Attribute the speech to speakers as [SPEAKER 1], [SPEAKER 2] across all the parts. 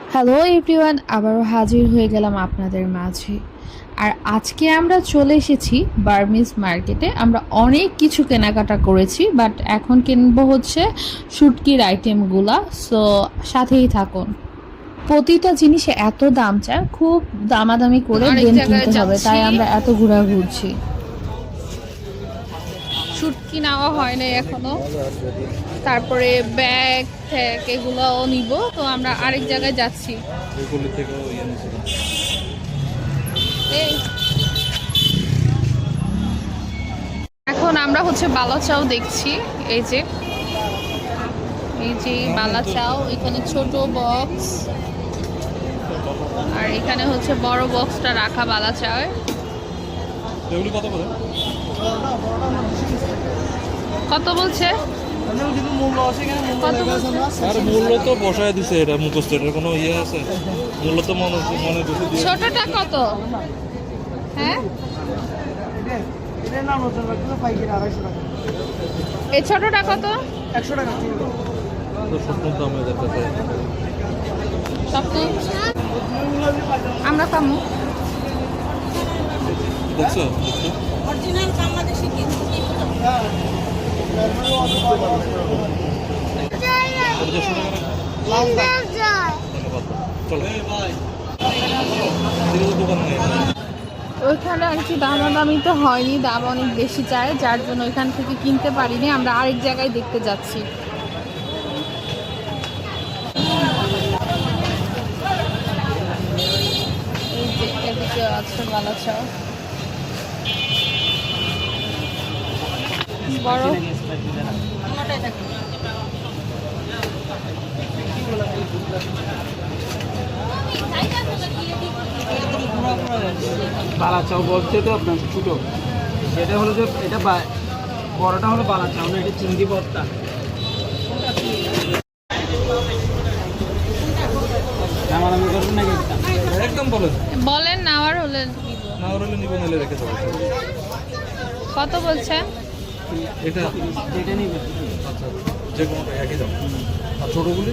[SPEAKER 1] Hello everyone আবারও হাজির হয়ে গেলাম আপনাদের মাঝে। আর আজকে আমরা চলে এসেছি বার্মিজ মার্কেটে। আমরা অনেক কিছু কেনাকাটা করেছি বাট এখন কিনবো হচ্ছে শুটকির আইটেমগুলা। সো সাথেই থাকুন। প্রতিটা জিনিসে এত দাম চায় খুব দামাদামি করে দেন কিনতে হবে তাই আমরা এত ঘোরা ঘুরছি।
[SPEAKER 2] শুটকি নেওয়া হয় নাই এখনও। তারপরে ব্যাগ ট্যাগ এগুলোও নিব। তো আমরা আরেক জায়গায় যাচ্ছি।
[SPEAKER 3] ইয়ে।
[SPEAKER 2] এখন আমরা হচ্ছে বালাচাও দেখছি। এই যে। এই যে বালাচাও এখানে ছোট বক্স। আর এখানে হচ্ছে বড় বক্সটা রাখা বলছে কত বলছে?
[SPEAKER 3] আর মূল্য তো বসায় দিছে এটা মুখস্থ এটার কোনো ইয়ে আছে? মূল্য তো মনে মনে
[SPEAKER 2] ছোটটা কত? হ্যাঁ? এই ছোটটা কত?
[SPEAKER 4] একশো টাকা।
[SPEAKER 2] আমরা কামু
[SPEAKER 3] দেখছ?
[SPEAKER 2] ওইখানে আর কি দামাদামি তো হয়নি, দাম অনেক বেশি চায়, যার জন্য ওইখান থেকে কিনতে পারিনি। আমরা আরেক জায়গায় দেখতে যাচ্ছি। এই যে এদিকে আছে বড়।
[SPEAKER 4] বালা চাও বলতে তো আপনার ছোটো। সেটা হলো যে এটা বা- বড়টা হলো বালা চাও না এটা চিংড়ি ভর্তা।
[SPEAKER 3] একদম বলেন।
[SPEAKER 2] বলেন না আর হলে কত বলছেন
[SPEAKER 3] এটা
[SPEAKER 4] যেটা নিবে
[SPEAKER 3] আচ্ছা যে কোনোটা একই দাম। আর ছোটোগুলি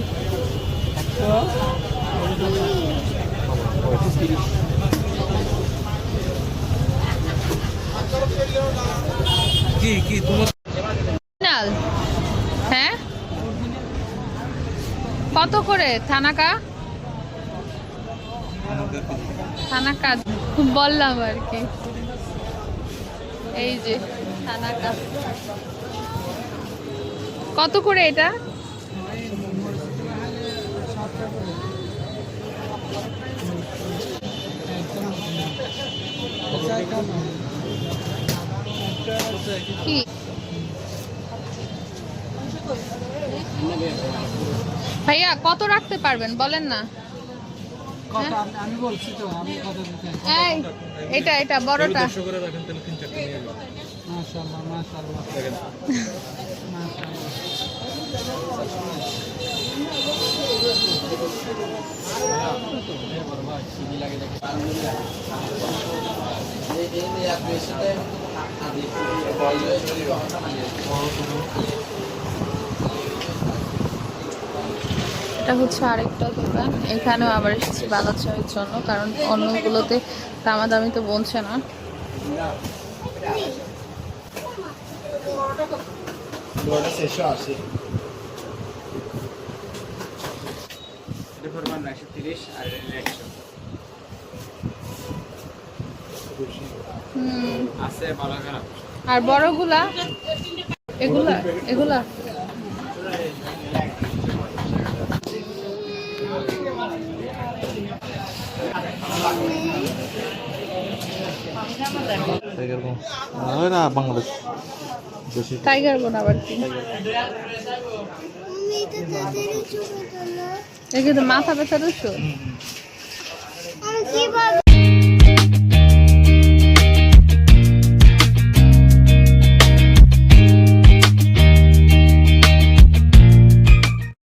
[SPEAKER 3] কি কি তোমার?
[SPEAKER 2] হ্যাঁ? কত করে? থানাকা? থানাকা। বললাম আর কি। এই যে। কত করে এটা? কি? ভাইয়া কত রাখতে পারবেন? বলেন না।
[SPEAKER 4] কত? আমি- আমি বলছি তো আমি কত দিতে
[SPEAKER 2] এই এটা এটা বড়টা। এটা হচ্ছে আরেকটা দোকান। এখানেও আবার এসেছি বালাচায়ের জন্য, কারণ অন্যগুলোতে দামাদামি তো বলছে না।
[SPEAKER 4] তিরিশ আর একশো
[SPEAKER 2] হুম
[SPEAKER 4] আছে ভালো খারাপ
[SPEAKER 2] আর বড়গুলা? এগুলা এগুলা?
[SPEAKER 3] না বাংলাদেশ।
[SPEAKER 2] টাইগার বোন আবার কি? এগুলো মাথা ব্যথার ওষুধ?